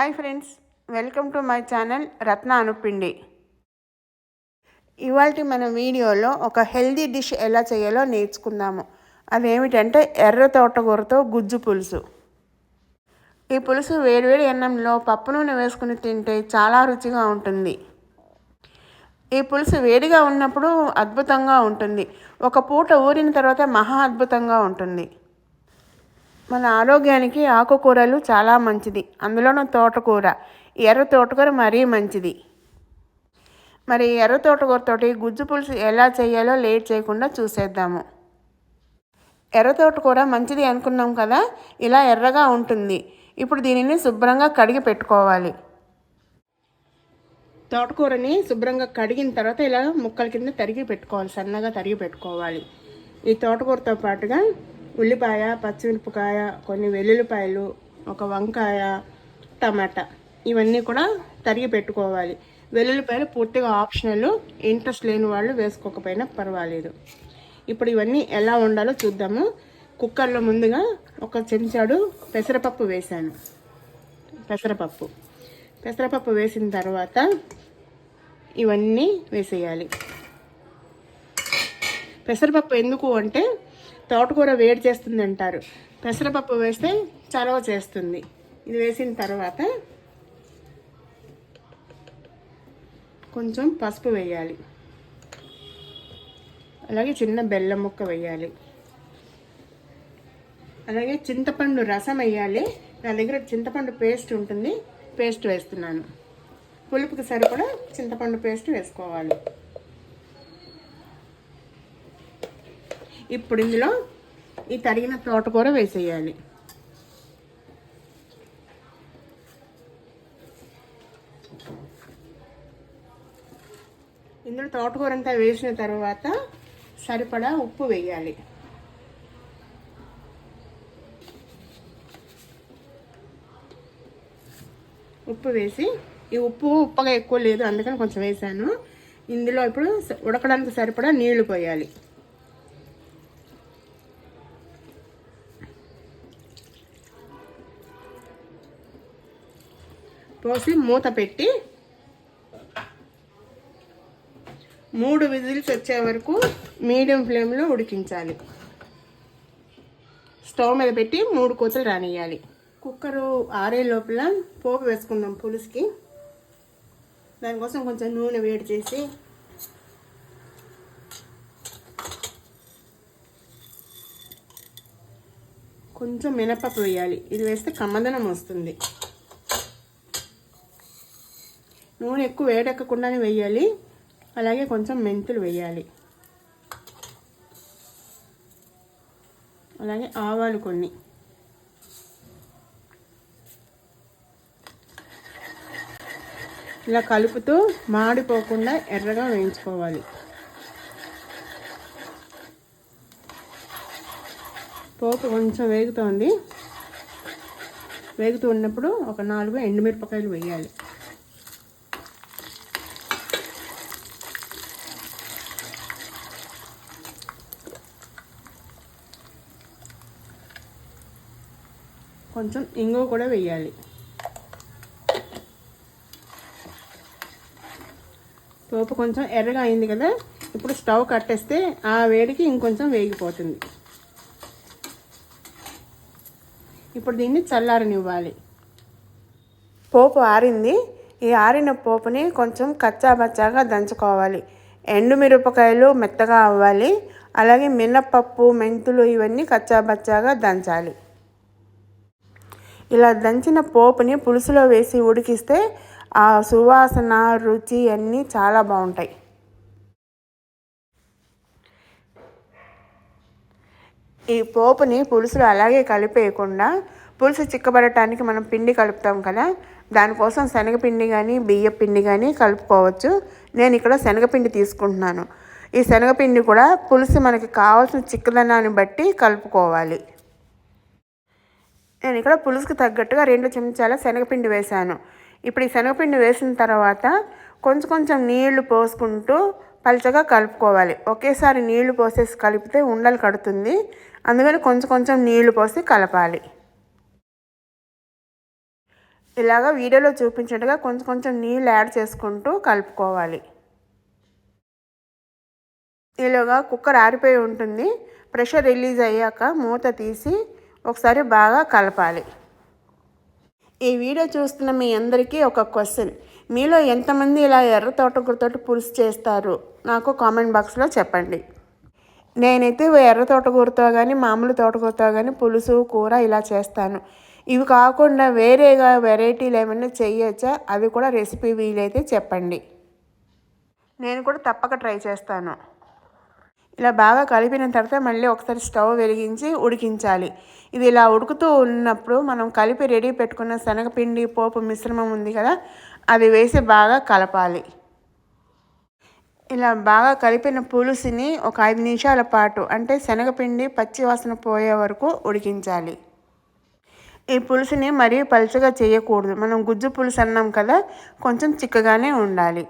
Hi friends welcome to my channel Ratna Anupindi ఇవాళ మన వీడియోలో ఒక హెల్దీ డిష్ ఎలా చేయాలో నేర్చుకుందాము. అదేమిటంటే ఎర్ర తోటకూరతో గుజ్జు పులుసు. ఈ పులుసు వేడివేడి అన్నంలో పప్పు నూనె వేసుకుని తింటే చాలా రుచిగా ఉంటుంది. ఈ పులుసు వేడిగా ఉన్నప్పుడు అద్భుతంగా ఉంటుంది. ఒక పూట ఊరిన తర్వాత మహా అద్భుతంగా ఉంటుంది. మన ఆరోగ్యానికి ఆకుకూరలు చాలా మంచిది. అందులోనూ తోటకూర. ఎర్ర తోటకూర మరీ మంచిది. మరి ఎర్ర తోటకూరతోటి గుజ్జు పులుసు ఎలా చేయాలో లేట్ చేయకుండా చూసేద్దాము. ఎర్ర తోటకూర మంచిది అనుకున్నాం కదా? ఇలా ఎర్రగా ఉంటుంది. ఇప్పుడు దీనిని శుభ్రంగా కడిగి పెట్టుకోవాలి. తోటకూరని శుభ్రంగా కడిగిన తర్వాత ఇలా ముక్కల కింద తరిగి పెట్టుకోవాలి. సన్నగా తరిగి పెట్టుకోవాలి. ఈ తోటకూరతో పాటుగా ఉల్లిపాయ పచ్చిమిరపకాయ కొన్ని వెల్లుల్లిపాయలు ఒక వంకాయ టమాటా. ఇవన్నీ కూడా తరిగి పెట్టుకోవాలి. వెల్లుల్లిపాయలు పూర్తిగా ఆప్షనల్. ఇంట్రెస్ట్ లేని వాళ్ళు వేసుకోకపోయినా పర్వాలేదు. ఇప్పుడు ఇవన్నీ ఎలా ఉండాలో చూద్దాము. కుక్కర్లో ముందుగా ఒక చెంచాడు పెసరపప్పు వేశాను. పెసరపప్పు. పెసరపప్పు వేసిన తర్వాత ఇవన్నీ వేసేయాలి. పెసరపప్పు ఎందుకు అంటే తోటకూర వేడి చేస్తుంది అంటారు. పెసరపప్పు వేస్తే చలవ చేస్తుంది. ఇది వేసిన తర్వాత కొంచెం పసుపు వేయాలి. అలాగే చిన్న బెల్లం ముక్క వేయాలి. అలాగే చింతపండు రసం వేయాలి. నా దగ్గర చింతపండు పేస్ట్ ఉంటుంది. పేస్ట్ వేస్తున్నాను. పులుపుకి సరిపడా చింతపండు పేస్ట్ వేసుకోవాలి. ఇప్పుడు ఇందులో ఈ తరిగిన తోటకూర వేసేయాలి. ఇందులో తోటకూర అంతా వేసిన తర్వాత సరిపడా ఉప్పు వేయాలి. ఉప్పు వేసి ఈ ఉప్పు ఉప్పగా ఎక్కువ లేదు అందుకని కొంచెం వేసాను. ఇందులో ఇప్పుడు ఉడకడానికి సరిపడా నీళ్ళు పోయాలి. పోసి మూత పెట్టి మూడు విజిల్స్ వచ్చే వరకు మీడియం ఫ్లేమ్లో ఉడికించాలి. స్టవ్ మీద పెట్టి మూడు కూతలు రానియాలి కుక్కరు ఆరే లోపల పోపు వేసుకుందాం పులుసుకి. దానికోసం కొంచెం నూనె వేడి చేసి కొంచెం మినపప్పు వేయాలి. ఇది వేస్తే కమ్మదనం వస్తుంది. నూనె ఎక్కువ వేడెక్కకుండానే వేయాలి. అలాగే కొంచెం మెంతులు వేయాలి. అలాగే ఆవాలు కొన్ని. ఇలా కలుపుతూ మాడిపోకుండా ఎర్రగా వేయించుకోవాలి. పోపు కొంచెం వేగుతోంది. వేగుతూ ఉన్నప్పుడు ఒక నాలుగు ఎండుమిరపకాయలు వేయాలి. కొంచెం ఇంగువ కూడా వేయాలి. పోపు కొంచెం ఎర్రగా అయింది కదా ఇప్పుడు స్టవ్ కట్టేస్తే ఆ వేడికి ఇంకొంచెం వేగిపోతుంది. ఇప్పుడు దీన్ని చల్లారనివ్వాలి. పోపు ఆరింది. ఈ ఆరిన పోపుని కొంచెం కచ్చాబచ్చాగా దంచుకోవాలి. ఎండుమిరపకాయలు మెత్తగా అవ్వాలి. అలాగే మినప్పప్పు మెంతులు ఇవన్నీ కచ్చాబచ్చాగా దంచాలి. ఇలా దంచిన పోపుని పులుసులో వేసి ఉడికిస్తే ఆ సువాసన రుచి అన్నీ చాలా బాగుంటాయి. ఈ పోపుని పులుసులో అలాగే కలిపేయకుండా పులుసు చిక్కబడటానికి మనం పిండి కలుపుతాం కదా దానికోసం శనగపిండి కానీ బియ్య పిండి కానీ కలుపుకోవచ్చు. నేను ఇక్కడ శనగపిండి తీసుకుంటున్నాను. ఈ శనగపిండి కూడా పులుసు మనకి కావాల్సిన చిక్కదనాన్ని బట్టి కలుపుకోవాలి. నేను ఇక్కడ పులుసుకు తగ్గట్టుగా రెండు చెంచాల శనగపిండి వేశాను. ఇప్పుడు ఈ శనగపిండి వేసిన తర్వాత కొంచెం కొంచెం నీళ్ళు పోసుకుంటూ పలుచగా కలుపుకోవాలి. ఒకేసారి నీళ్ళు పోసేసి కలిపితే ఉండలు కడుతుంది. అందుకని కొంచెం కొంచెం నీళ్ళు పోసి కలపాలి. ఇలాగ వీడియోలో చూపించినట్టుగా కొంచెం కొంచెం నీళ్ళు యాడ్ చేసుకుంటూ కలుపుకోవాలి. ఈలోగా కుక్కర్ ఆరిపోయి ఉంటుంది. ప్రెషర్ రిలీజ్ అయ్యాక మూత తీసి ఒకసారి బాగా కలపాలి. ఈ వీడియో చూస్తున్న మీ అందరికీ ఒక క్వశ్చన్. మీలో ఎంతమంది ఇలా ఎర్ర తోటకూరతోటి పులుసు చేస్తారు? నాకు కామెంట్ బాక్స్లో చెప్పండి. నేనైతే ఎర్ర తోటకూరతో కానీ మామూలు తోటకూరతో కానీ పులుసు కూర ఇలా చేస్తాను. ఇవి కాకుండా వేరేగా వెరైటీలు ఏమైనా చేయొచ్చా? అవి కూడా రెసిపీ వీలైతే చెప్పండి. నేను కూడా తప్పక ట్రై చేస్తాను. ఇలా బాగా కలిపిన తర్వాత మళ్ళీ ఒకసారి స్టవ్ వెలిగించి ఉడికించాలి. ఇది ఇలా ఉడుకుతూ ఉన్నప్పుడు మనం కలిపి రెడీ పెట్టుకున్న శనగపిండి పోపు మిశ్రమం ఉంది కదా అది వేసి బాగా కలపాలి. ఇలా బాగా కలిపిన పులుసుని ఒక ఐదు నిమిషాల పాటు అంటే శనగపిండి పచ్చి వాసన పోయే వరకు ఉడికించాలి. ఈ పులుసుని మరీ పలుచగా చేయకూడదు. మనం గుజ్జు పులుసు అన్నాం కదా కొంచెం చిక్కగానే ఉండాలి.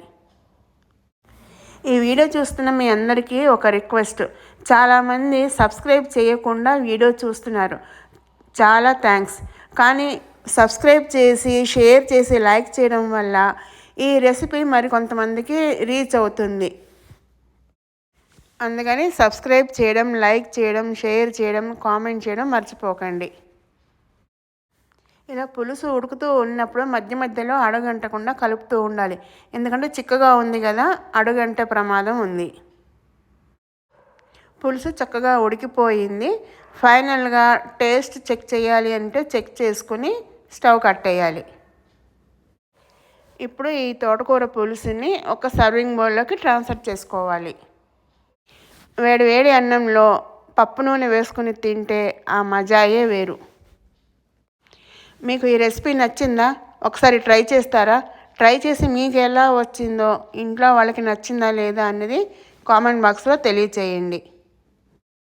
ఈ వీడియో చూస్తున్న మీ అందరికీ ఒక రిక్వెస్ట్. చాలామంది సబ్స్క్రైబ్ చేయకుండా వీడియో చూస్తున్నారు. చాలా థ్యాంక్స్. కానీ సబ్స్క్రైబ్ చేసి షేర్ చేసి లైక్ చేయడం వల్ల ఈ రెసిపీ మరి కొంతమందికి రీచ్ అవుతుంది. అందుకని సబ్స్క్రైబ్ చేయడం లైక్ చేయడం షేర్ చేయడం కామెంట్ చేయడం మర్చిపోకండి. ఇలా పులుసు ఉడుకుతూ ఉన్నప్పుడు మధ్య మధ్యలో అడుగంటకుండా కలుపుతూ ఉండాలి. ఎందుకంటే చిక్కగా ఉంది కదా అడుగంటే ప్రమాదం ఉంది. పులుసు చక్కగా ఉడికిపోయింది. ఫైనల్గా టేస్ట్ చెక్ చేయాలి అంటే చెక్ చేసుకుని స్టవ్ కట్టేయాలి ఇప్పుడు ఈ తోటకూర పులుసుని ఒక సర్వింగ్ బౌల్లోకి ట్రాన్స్ఫర్ చేసుకోవాలి. వేడి వేడి అన్నంలో పప్పు నూనె వేసుకుని తింటే ఆ మజాయే వేరు. మీకు ఈ రెసిపీ నచ్చిందా? ఒకసారి ట్రై చేస్తారా? ట్రై చేసి మీకు ఎలా వచ్చిందో ఇంట్లో వాళ్ళకి నచ్చిందా లేదా అనేది కామెంట్ బాక్స్లో తెలియచేయండి.